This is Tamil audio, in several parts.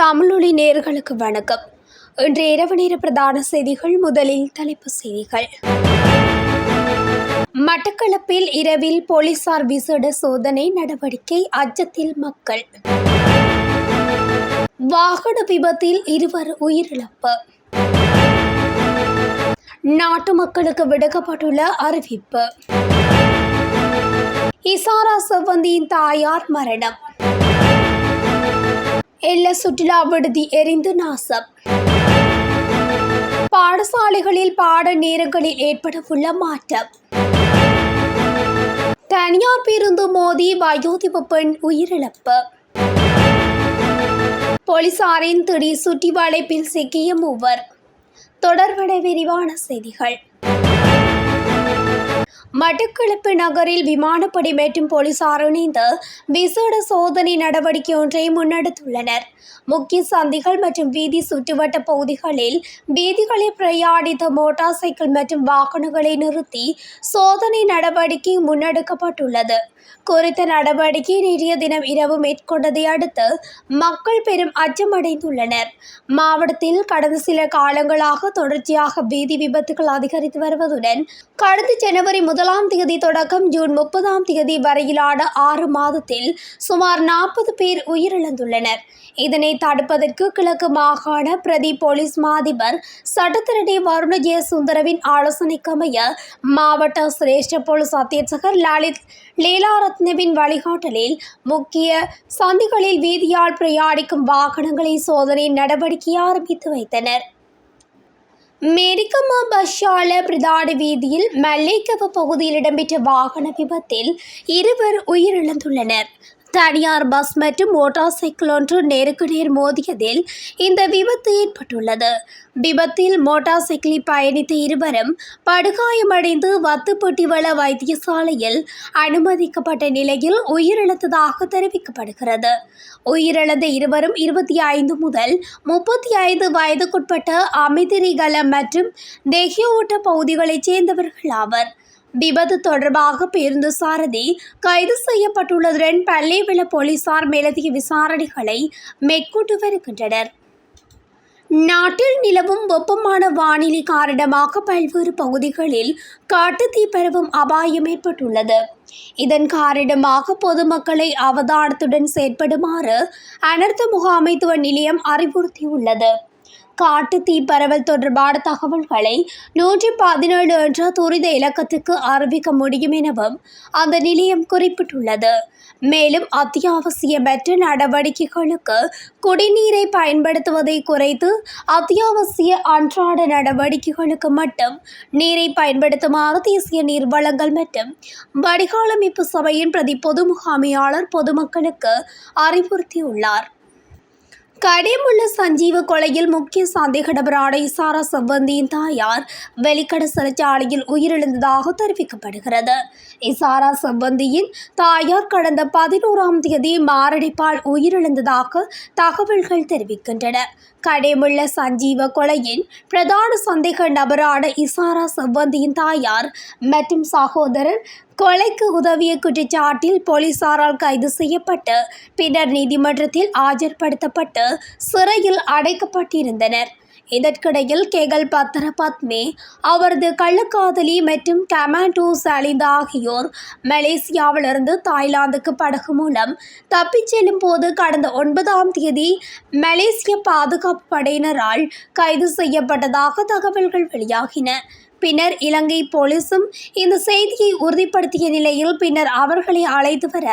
தமிழொலி நேர்களுக்கு வணக்கம். இன்று இரவு நேர பிரதான செய்திகள் முதலில் தலைப்பு செய்திகள். மட்டக்களப்பில் இரவில் போலீசார் விசேட சோதனை நடவடிக்கை அச்சத்தில் மக்கள். வாகன விபத்தில் இருவர் உயிரிழப்பு. நாட்டு மக்களுக்கு விடுக்கப்பட்டுள்ள அறிவிப்பு. இசாரா செவ்வந்தியின் தாயார் மரணம். எல்ல சுற்றுலா விடுதி எரிந்து நாசம். பாடசாலைகளில் பாட நேரங்களில் ஏற்படவுள்ள மாற்றம். தனியார் பேருந்து மோதி வயோதிப பெண் உயிரிழப்பு. போலீசாரின் திடீர் சுற்றி வளைப்பில் சிக்கிய மூவர். தொடர்பட விரிவான செய்திகள். மட்டக்களப்பு நகரில் விமானப்படை மற்றும் போலீசார் இணைந்து விசேட சோதனை நடவடிக்கை ஒன்றை முன்னெடுத்துள்ளனர். முக்கிய சந்திகள் மற்றும் வீதி சுற்றுவட்ட பகுதிகளில் வீதிகளில் பிரயாணித்த மோட்டார் சைக்கிள் மற்றும் வாகனங்களை நிறுத்தி சோதனை நடவடிக்கை முன்னெடுக்கப்பட்டுள்ளது. குறித்த நடவடிக்கை நேற்றைய தினம் இரவு மேற்கொண்டதை அடுத்து மக்கள் பெரும் அச்சமடைந்துள்ளனர். மாவட்டத்தில் கடந்த சில காலங்களாக தொடர்ச்சியாக வீதி விபத்துகள் அதிகரித்து வருவதுடன் கடந்த ஜனவரி முதலாம் தேதி தொடக்கம் ஜூன் முப்பதாம் தேதி வரையிலான ஆறு மாதத்தில் சுமார் நாற்பது பேர் உயிரிழந்துள்ளனர். இதனை தடுப்பதற்கு கிழக்கு மாகாண பிரதி போலீஸ் மாதிபர் சட்டத்திரடி வருண ஜெயசுந்தரவின் ஆலோசனைக்கமைய மாவட்ட சிரேஷ்ட போலீஸ் அத்தியட்சகர் லலித் லீலாரத்னவின் வழிகாட்டலில் முக்கிய சந்திகளில் வீதியால் பிரயாணிக்கும் வாகனங்களை சோதனை நடவடிக்கை ஆரம்பித்து வைத்தனர். மெரிக்கமா பஷால பிரதான வீதியில் மல்லைக்கவ பகுதியில் இடம்பெற்ற வாகன விபத்தில் இருவர் உயிரிழந்துள்ளனர் தனியார் பஸ் மற்றும் மோட்டார் சைக்கிள் ஒன்று நேருக்கு நேர் மோதியதில் இந்த விபத்து ஏற்பட்டுள்ளது. விபத்தில் மோட்டார் சைக்கிளில் பயணித்த இருவரும் படுகாயமடைந்து வத்துப்பட்டிவள வைத்தியசாலையில் அனுமதிக்கப்பட்ட நிலையில் உயிரிழந்ததாக தெரிவிக்கப்படுகிறது. உயிரிழந்த இருவரும் இருபத்தி ஐந்து முதல் முப்பத்தி ஐந்து வயதுக்குட்பட்ட அமைதிரிகலம் மற்றும் தெஹியோட்ட பகுதிகளைச் சேர்ந்தவர்கள் ஆவர். விபத்து தொடர்பாக பேருந்து சாரதி கைது செய்யப்பட்டுள்ளதுடன் பள்ளிவிள போலீசார் மேலதிக விசாரணைகளை மேற்கொண்டு வருகின்றனர் நாட்டில் நிலவும் வெப்பமான வானிலை காரணமாக பல்வேறு பகுதிகளில் காட்டுத்தீ பரவும் அபாயம் ஏற்பட்டுள்ளது. இதன் காரணமாக பொதுமக்களை அவதானத்துடன் செயற்படுமாறு அனர்த்த முகாமைத்துவ நிலையம் அறிவுறுத்தியுள்ளது. காட்டு தீ பரவல் தொடர்பான தகவல்களை நூற்றி பதினேழு என்ற துரித இலக்கத்துக்கு அறிவிக்க முடியும் எனவும் அந்த நிலையம் குறிப்பிட்டுள்ளது. மேலும் அத்தியாவசியமற்ற நடவடிக்கைகளுக்கு குடிநீரை பயன்படுத்துவதை குறைத்து அத்தியாவசிய அன்றாட நடவடிக்கைகளுக்கு மட்டும் நீரை பயன்படுத்துமாறு தேசிய நீர் வளங்கள் மற்றும் வடிகாலமைப்பு சபையின் பிரதி பொது முகாமையாளர் பொதுமக்களுக்கு அறிவுறுத்தியுள்ளார். கடிமுள்ள சஞ்சீவ கொலையில் முக்கிய சந்தேக நபரான இசாரா செவ்வந்தியின் தாயார் வெளிக்கட சிறைச்சாலையில் உயிரிழந்ததாக தெரிவிக்கப்படுகிறது. இசாரா செவ்வந்தியின் தாயார் கடந்த பதினோராம் தேதி மாரடைப்பால் உயிரிழந்ததாக தகவல்கள் தெரிவிக்கின்றன. கடைமுள்ள சஞ்சீவ கொலையின் பிரதான சந்தேக நபரான இசாரா செவ்வந்தியின் தாயார் மற்றும் சகோதரர் கொலைக்கு உதவிய குற்றச்சாட்டில் போலீசாரால் கைது செய்யப்பட்டு பின்னர் நீதிமன்றத்தில் ஆஜர்படுத்தப்பட்டு சிறையில் அடைக்கப்பட்டிருந்தனர். இதற்கிடையில் கேகல் பத்ர பத்மி அவரது கள்ளக்காதலி மற்றும் கமாண்டோ சலிந்த ஆகியோர் மலேசியாவிலிருந்து தாய்லாந்துக்கு படகு மூலம் தப்பிச் செல்லும் போது கடந்த ஒன்பதாம் தேதி மலேசிய பாதுகாப்பு படையினரால் கைது செய்யப்பட்டதாக தகவல்கள் வெளியாகின. பின்னர் இலங்கை போலீசும் இந்த செய்தியை உறுதிப்படுத்திய நிலையில் பின்னர் அவர்களை அழைத்து வர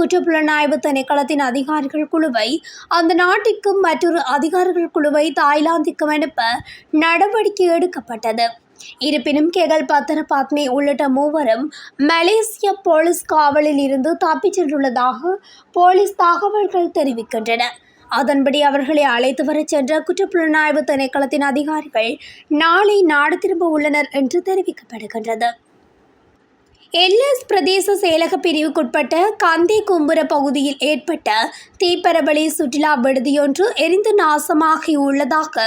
குற்றப்புலனாய்வு திணைக்களத்தின் அதிகாரிகள் குழுவை அந்த நாட்டிற்கும் மற்றொரு அதிகாரிகள் குழுவை தாய்லாந்திற்கும் அனுப்ப நடவடிக்கை எடுக்கப்பட்டது. இருப்பினும் கெகல் பத்திர பாத்மே உள்ளிட்ட மூவரும் மலேசிய போலீஸ் காவலில் இருந்து தப்பிச் சென்றுள்ளதாக போலீஸ் தகவல்கள் தெரிவிக்கின்றன. அதன்படி அவர்களை அழைத்து வரச் சென்ற குற்றப்புலனாய்வு திணைக்களத்தின் அதிகாரிகள் நாளை நாடு திரும்ப உள்ளனர் என்று தெரிவிக்கப்படுகின்றது. எல்எஸ் பிரதேச செயலக பிரிவுக்குட்பட்ட கந்தே கும்புர பகுதியில் ஏற்பட்ட தீப்பரவலி சுற்றுலா விடுதியொன்று எரிந்து நாசமாகி உள்ளதாக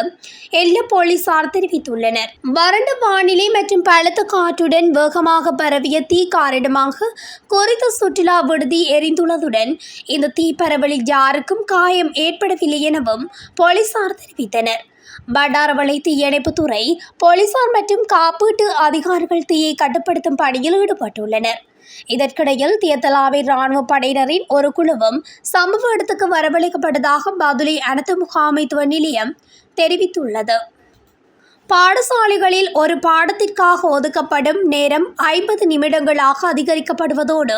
எல்ல போலீசார் தெரிவித்துள்ளனர். வறண்ட வானிலை மற்றும் பலத்த காற்றுடன் வேகமாக பரவிய தீ காரணமாக குறித்த சுற்றுலா விடுதி எரிந்துள்ளதுடன் இந்த தீப்பரவலில் யாருக்கும் காயம் ஏற்படவில்லை எனவும் போலீசார் தெரிவித்தனர். பண்டாரவளை தீயணைப்புத்துறை போலீசார் மற்றும் காப்பீட்டு அதிகாரிகள் தீயை கட்டுப்படுத்தும் பணியில் ஈடுபட்டுள்ளனர். இதற்கிடையில் தியத்தலாவை ராணுவ படையினரின் ஒரு குழுவும் சம்பவ இடத்துக்கு வரவழைக்கப்பட்டதாக பதுளை அனைத்து முகாமைத்துவ நிலையம் தெரிவித்துள்ளது. பாடசாலைகளில் ஒரு பாடத்திற்காக ஒதுக்கப்படும் நேரம் ஐம்பது நிமிடங்களாக அதிகரிக்கப்படுவதோடு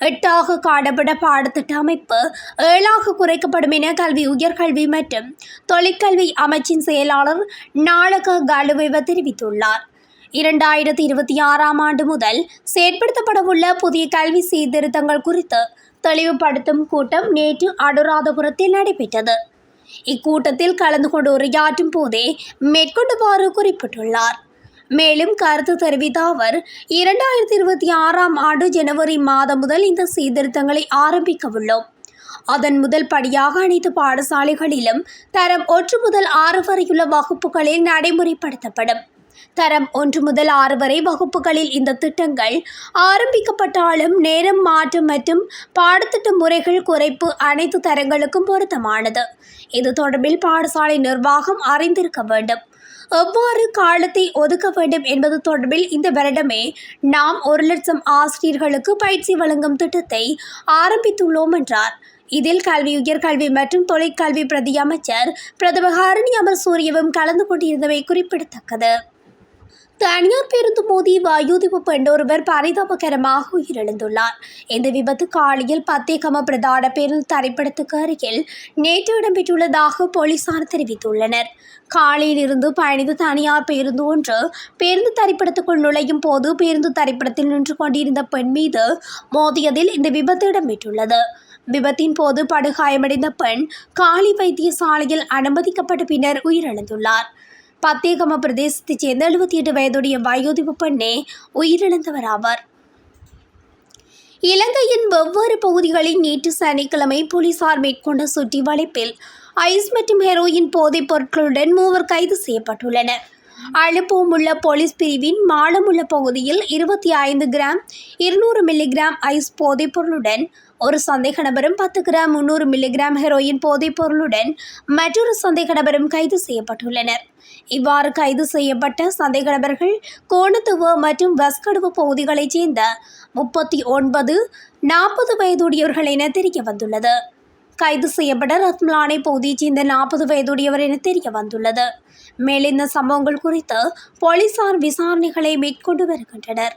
எட்டாக காணப்பட பாடத்திட்ட அமைப்பு ஏழாக குறைக்கப்படும் என கல்வி உயர்கல்வி மற்றும் தொழிற்கல்வி அமைச்சின் செயலாளர் நாளக கலுவைவ தெரிவித்துள்ளார். இரண்டாயிரத்தி இருபத்தி ஆறாம் ஆண்டு முதல் செயற்படுத்தப்படவுள்ள புதிய கல்வி சீர்திருத்தங்கள் குறித்து தெளிவுபடுத்தும் கூட்டம் நேற்று அனுராதபுரத்தில் நடைபெற்றது. இக்கூட்டத்தில் கலந்து கொண்டு உரையாற்றும் போதே மேற்கொண்டுவாறு குறிப்பிட்டுள்ளார். மேலும் கருத்து தெரிவித்த அவர் இரண்டாயிரத்தி இருபத்தி ஆறாம் ஆண்டு ஜனவரி மாதம் முதல் இந்த சீர்திருத்தங்களை ஆரம்பிக்க உள்ளோம் அதன் முதல் படியாக அனைத்து பாடசாலைகளிலும் தரம் ஒன்று முதல் ஆறு வரையுள்ள வகுப்புகளில் நடைமுறைப்படுத்தப்படும். தரம் ஒன்று முதல் ஆறு வரை வகுப்புகளில் இந்த திட்டங்கள் ஆரம்பிக்கப்பட்டாலும் நேரம் மாற்றம் மற்றும் பாடத்திட்ட முறைகள் குறைப்பு அனைத்து தரங்களுக்கும் பொருத்தமானது. இது தொடர்பில் பாடசாலை நிர்வாகம் அறிந்திருக்க வேண்டும். எவ்வாறு காலத்தை ஒதுக்க வேண்டும் என்பது தொடர்பில் இந்த வருடமே நாம் ஒரு லட்சம் ஆசிரியர்களுக்கு பயிற்சி வழங்கும் திட்டத்தை ஆரம்பித்துள்ளோம் என்றார். இதில் கல்வி உயர்கல்வி மற்றும் தொழிற்கல்வி பிரதி அமைச்சர் பிரதம ஹரணி அமர் சூரியவும் கலந்து கொண்டிருந்தமை குறிப்பிடத்தக்கது. தனியார் பேருந்து மோதி வயோதிப்பு பெண்ணொருவர் பரிதாபகரமாக உயிரிழந்துள்ளார். இந்த விபத்து காலையில் பத்தேகம பிரதான பேருந்து தரைப்படத்துக்கு அருகில் நேற்று இடம்பெற்றுள்ளதாக போலீசார் தெரிவித்துள்ளனர். காலையில் இருந்து பயணித்த தனியார் பேருந்து ஒன்று பேருந்து தரைப்படத்துக்குள் நுழையும் போது பேருந்து தரைப்படத்தில் நின்று கொண்டிருந்த பெண் மீது மோதியதில் இந்த விபத்து இடம்பெற்றுள்ளது. விபத்தின் போது படுகாயமடைந்த பெண் காலி வைத்தியசாலையில் அனுமதிக்கப்பட்ட பின்னர் உயிரிழந்துள்ளார். பத்தேகம பிரதேசத்தைச் சேர்ந்த எழுபத்தி எட்டு வயதுடைய வயோதிப பெண்ணே உயிரிழந்தவர் ஆவார் இலங்கையின் வெவ்வேறு பகுதிகளில் நேற்று சனிக்கிழமை போலீசார் மேற்கொண்ட சுற்றி வளைப்பில் ஐஸ் மற்றும் ஹெரோயின் போதைப் பொருட்களுடன் மூவர் கைது செய்யப்பட்டுள்ளனர். அழுப்பமுள்ள போலீஸ் பிரிவின் மாலமுள்ள பகுதியில் இருபத்தி ஐந்து கிராம் இருநூறு மில்லிகிராம் ஐஸ் போதைப் பொருளுடன் ஒரு சந்தேக நபரும் பத்து கிராம் முன்னூறு மில்லிகிராம் ஹெரோயின் போதைப் பொருளுடன் மற்றொரு சந்தேக நபரும் கைது செய்யப்பட்டுள்ளனர். இவ்வாறு கைது செய்யப்பட்ட சந்தேக நபர்கள் கோணத்துவ மற்றும் வஸ்கடுவு பகுதிகளைச் சேர்ந்த முப்பத்தி ஒன்பது நாற்பது வயதுடையவர்கள் என தெரிய வந்துள்ளது. கைது செய்யப்பட்ட ரத்மலானை பகுதியைச் சேர்ந்த நாற்பது வயதுடையவர் என தெரிய வந்துள்ளது. மேலிந்த சம்பவங்கள் குறித்து போலீசார் விசாரணைகளை மேற்கொண்டு வருகின்றனர்.